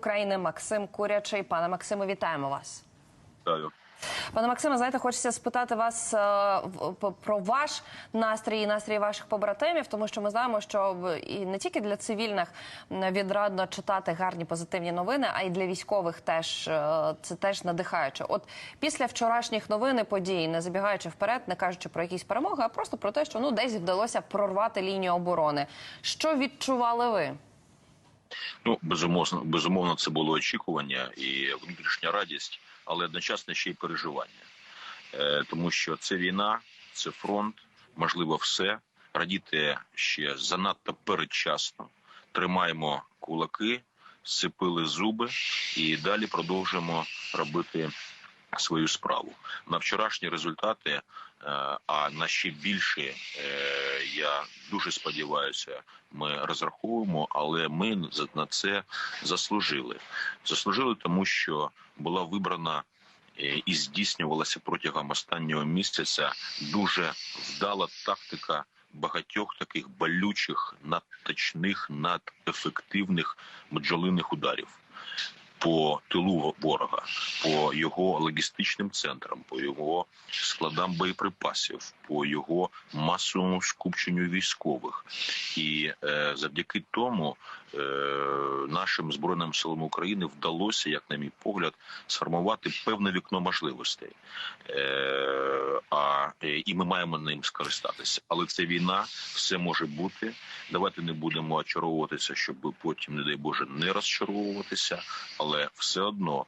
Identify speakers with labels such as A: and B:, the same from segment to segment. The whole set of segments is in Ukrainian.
A: України Максим Курячий. Пане Максиме, вітаємо вас.
B: Вітаю.
A: Пане Максиме, знаєте, хочеться спитати вас е, про ваш настрій і настрій ваших побратимів, тому що ми знаємо, що і не тільки для цивільних відрадно читати гарні позитивні новини, а й для військових теж е, це теж надихаюче. От після вчорашніх новин і подій, не забігаючи вперед, не кажучи про якісь перемоги, а просто про те, що ну десь вдалося прорвати лінію оборони. Що відчували ви?
B: Ну безумовно, безумовно, це було очікування і внутрішня радість, але одночасно ще й переживання, е, тому що це війна, це фронт, можливо, все. Радіти ще занадто передчасно. Тримаємо кулаки, сцепили зуби і далі продовжуємо робити свою справу. На вчорашні результати, е, а на ще більше, е, я дуже сподіваюся, ми розраховуємо, але ми на це заслужили. Заслужили, тому що була вибрана е, і здійснювалася протягом останнього місяця дуже вдала тактика багатьох таких болючих, надточних, надефективних бджолиних ударів по тилу ворога, по його логістичним центрам, по його складам боєприпасів, по його масовому скупченню військових, і е, завдяки тому нашим збройним силам України вдалося, як на мій погляд, сформувати певне вікно можливостей. Е, а е, і ми маємо ним скористатися. Але це війна, все може бути. Давайте не будемо очаровуватися, щоб потім, не дай Боже, не розчаровуватися. Але все одно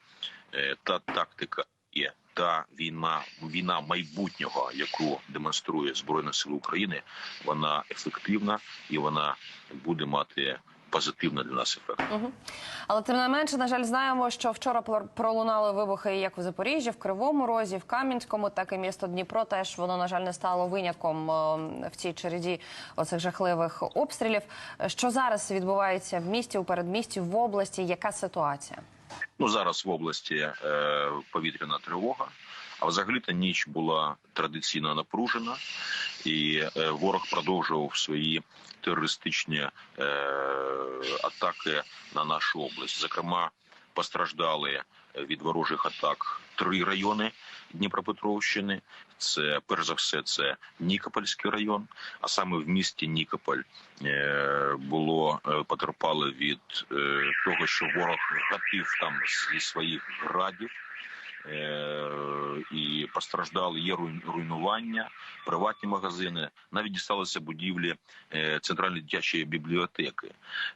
B: е, та тактика є. Та війна, війна майбутнього, яку демонструє Збройні Сили України, вона ефективна і вона буде мати позитивний для нас ефект.
A: Але тим не менше, на жаль, знаємо, що вчора пр- пролунали вибухи як в Запоріжжі, в Кривому Розі, в Кам'янському, так і місто Дніпро. Теж воно на жаль не стало винятком е, в цій череді оцих жахливих обстрілів. Що зараз відбувається в місті, у передмісті, в області? Яка ситуація?
B: Ну зараз в області е, повітряна тривога. А взагалі-то ніч була традиційно напружена, і е, ворог продовжував свої терористичні е, атаки на нашу область. Зокрема, постраждали від ворожих атак три райони Дніпропетровщини. Це перш за все це Нікопольський район. А саме в місті Нікополь е, було потерпали від того, що ворог гатив там зі своїх градів. Е, і постраждали є руйн- руйнування, приватні магазини. Навіть дісталися будівлі е, центральної дитячої бібліотеки.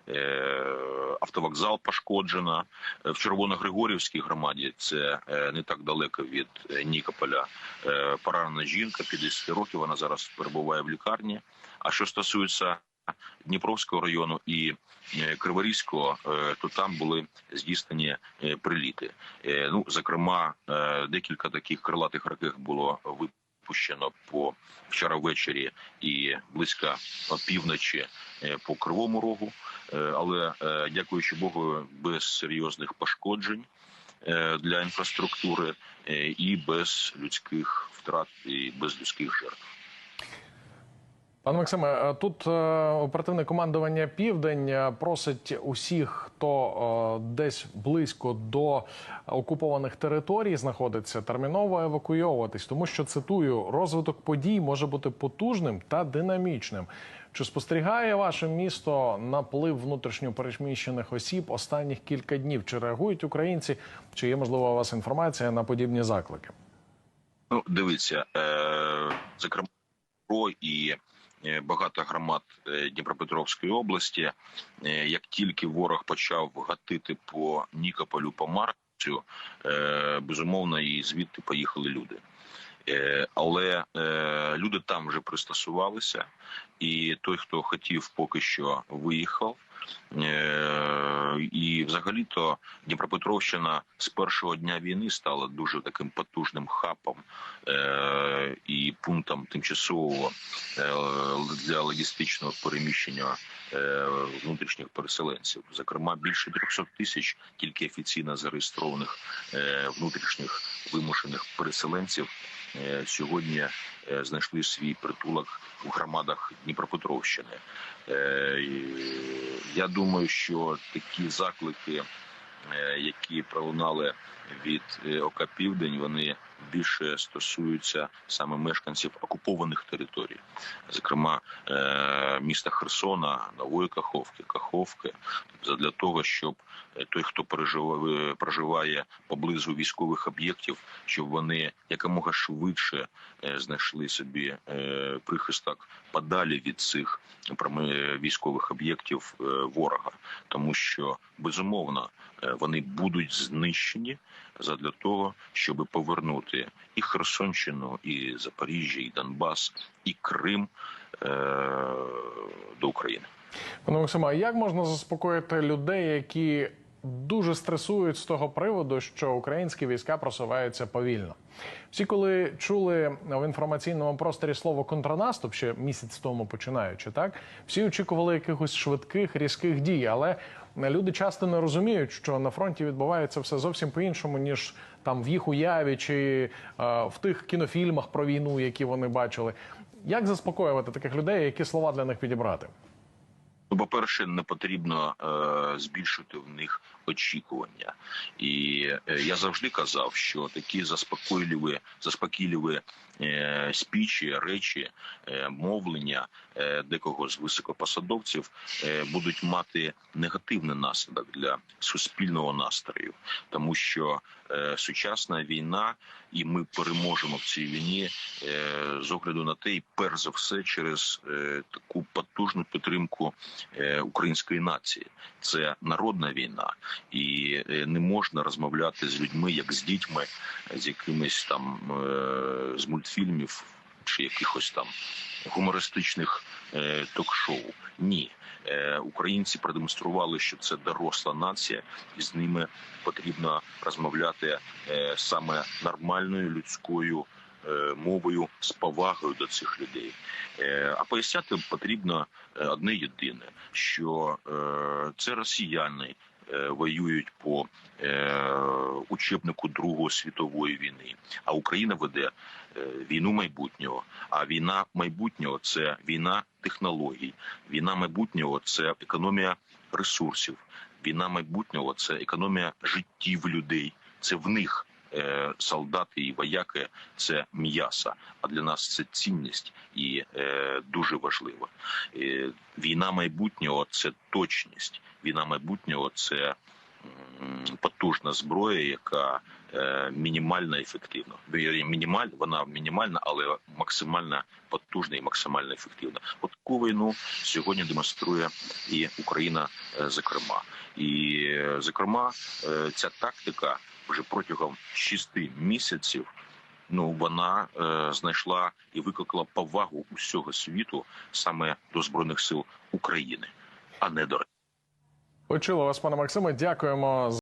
B: Е, Автовокзал пошкоджено. В Червоногригорівській громаді це не так далеко від Нікополя. Поранена жінка 50 років. Вона зараз перебуває в лікарні. А що стосується Дніпровського району і е, Криворізького, е, то там були здійснені е, приліти. Ну, зокрема, декілька таких крилатих ракет було випущено по вчора ввечері і близько опівночі е, по Кривому Рогу. Але дякуючи Богу, без серйозних пошкоджень для інфраструктури і без людських втрат і без людських жертв.
C: Пане Максиме, е, тут е, оперативне командування Південь е, просить усіх, хто десь близько до окупованих територій знаходиться, терміново евакуйовуватись, тому що цитую, розвиток подій може бути потужним та динамічним. Чи спостерігає ваше місто наплив внутрішньо переміщених осіб останніх кілька днів? Чи реагують українці? Чи є можливо у вас інформація на подібні заклики?
B: Ну, дивіться, е, зокрема, Дніпро і багато громад е, Дніпропетровської області. е, Як тільки ворог почав гатити по Нікополю, по Марцю, е, безумовно, і звідти поїхали люди. Е, Але е, люди там вже пристосувалися, і той, хто хотів, поки що виїхав. Е, І взагалі-то Дніпропетровщина з першого дня війни стала дуже таким потужним хапом е, і пунктом тимчасового е, для логістичного переміщення внутрішніх переселенців. Зокрема, більше 300 тисяч тільки офіційно зареєстрованих внутрішніх вимушених переселенців сьогодні е, знайшли свій притулок у громадах Дніпропетровщини. Е, Я думаю, що такі заклики е, які пролунали від е, ОК Південь, вони більше стосуються саме мешканців окупованих територій, зокрема е, міста Херсона, Нової Каховки, Каховки, для того, щоб е, той, хто переживає, проживає поблизу військових об'єктів, щоб вони якомога швидше е, знайшли собі е, прихисток подалі від цих військових об'єктів е, ворога, тому що безумовно е, вони будуть знищені задля того, щоб повернути і Херсонщину, і Запоріжжя, і Донбас, і Крим е, до України.
C: Пане Максиме, а як можна заспокоїти людей, які дуже стресують з того приводу, що українські війська просуваються повільно? Всі, коли чули в інформаційному просторі слово контрнаступ, ще місяць тому починаючи, так всі очікували якихось швидких різких дій, але люди часто не розуміють, що на фронті відбувається все зовсім по-іншому, ніж там в їх уяві чи е, в тих кінофільмах про війну, які вони бачили. Як заспокоювати таких людей, які слова для них підібрати?
B: Ну, по-перше, не потрібно е, збільшити в них очікування. І е, я завжди казав, що такі заспокійливі, заспокійливі спічі, речі, е, мовлення е, декого з високопосадовців е, будуть мати негативний наслідок для суспільного настрою, тому що е, сучасна війна, і ми переможемо в цій війні е, з огляду на те, і перш за все через е, таку потужну підтримку е, української нації. Це народна війна, і е, не можна розмовляти з людьми як з дітьми, з якимись там е, з мультфільмів чи якихось там гумористичних е, ток-шоу. Ні. Е, Українці продемонстрували, що це доросла нація, і з ними потрібно розмовляти е, саме нормальною людською е, мовою з повагою до цих людей. Е, А поясняти потрібно е, одне єдине, що це росіяни воюють по е, учебнику Другої світової війни, а Україна веде е, війну майбутнього. А війна майбутнього це війна технологій. Війна майбутнього це економія ресурсів. Війна майбутнього це економія життів людей. Це в них е, солдати і вояки це м'ясо. А для нас це цінність і е, дуже важливо. Е, війна майбутнього це точність. Війна майбутнього це потужна зброя, яка е, мінімально ефективна. Мінімаль, вона мінімальна, але максимально потужна і максимально ефективна. От таку війну сьогодні демонструє і Україна, е, зокрема. І е, зокрема, ця тактика вже протягом шести місяців. Ну вона е, знайшла і викликала повагу усього світу саме до збройних сил України, а не до
C: Почули вас, пане Максиме. Дякуємо